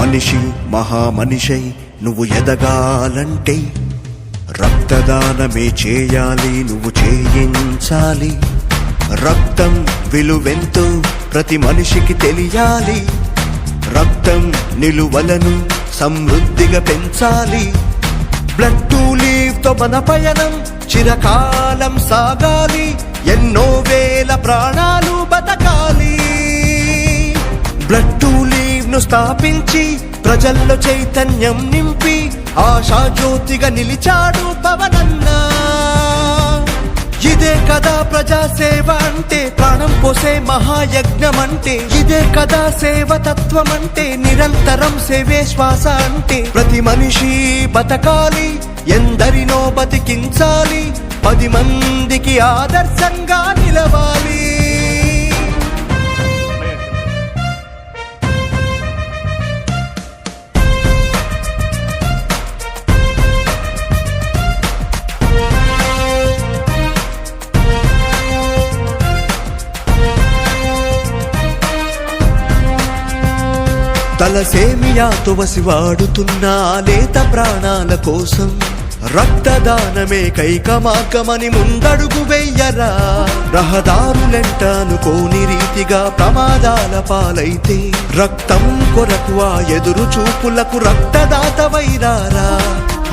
మనిషి మహామనిషై నువ్వు ఎదగాలంటే రక్తదానమే చేయాలి నువ్వు చేయించాలి. రక్తం విలువెంతో ప్రతి మనిషికి తెలియాలి. రక్తం నిలువలను సమృద్ధిగా పెంచాలి. బ్లడ్ టు లీవ్తో మన పయనం చిరకాలం సాగాలి. ఎన్నో వేల ప్రాణాలు బతకాలి. బ్లడ్ టు స్థాపించి ప్రజల్లో చైతన్యం నింపి ఆశా జ్యోతిగా నిలిచాడు పవనన్నా. ఇదే కదా ప్రజాసేవ అంటే ప్రాణం పోసే మహాయజ్ఞం అంటే ఇదే కదా సేవ తత్వం అంటే నిరంతరం సేవే శ్వాస అంటే. ప్రతి మనిషి బతకాలి ఎందరినో బతికించాలి పది మందికి ఆదర్శంగా నిలవాలి. తలసేమియాతో వసివాడుతున్న ఆ లేత ప్రాణాల కోసం రక్తదానమే కైకమాకమని ముందడుగు వెయ్యరా రహదారులెంటానుకోని రీతిగా ప్రమాదాల పాలైతే రక్తం కొరకు ఆ ఎదురు చూపులకు రక్తదాత వైరారా.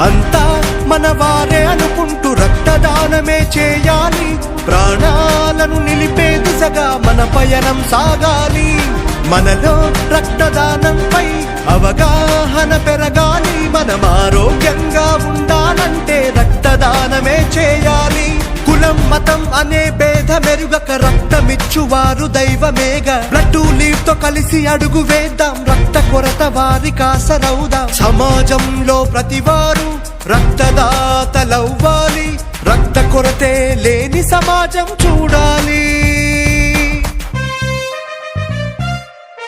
అంతా మన వారే అనుకుంటూ రక్తదానమే చేయాలి. ప్రాణాలను నిలిపే దిశగా మన పయనం సాగాలి. మనలో రక్తదానంపై అవగాహన పెరగాలి. మనం ఆరోగ్యంగా ఉండాలంటే రక్తదానమే చేయాలి. కులం మతం అనే భేద మెరుగక రక్తమిచ్చువారు దైవమేగా. బ్లడ్ లీవ్తో కలిసి అడుగు వేద్దాం. రక్త కొరత వారి కాసరవుదాం. సమాజంలో ప్రతివారు రక్తదాతలవ్వాలి. రక్త కొరతే లేని సమాజం చూడాలి.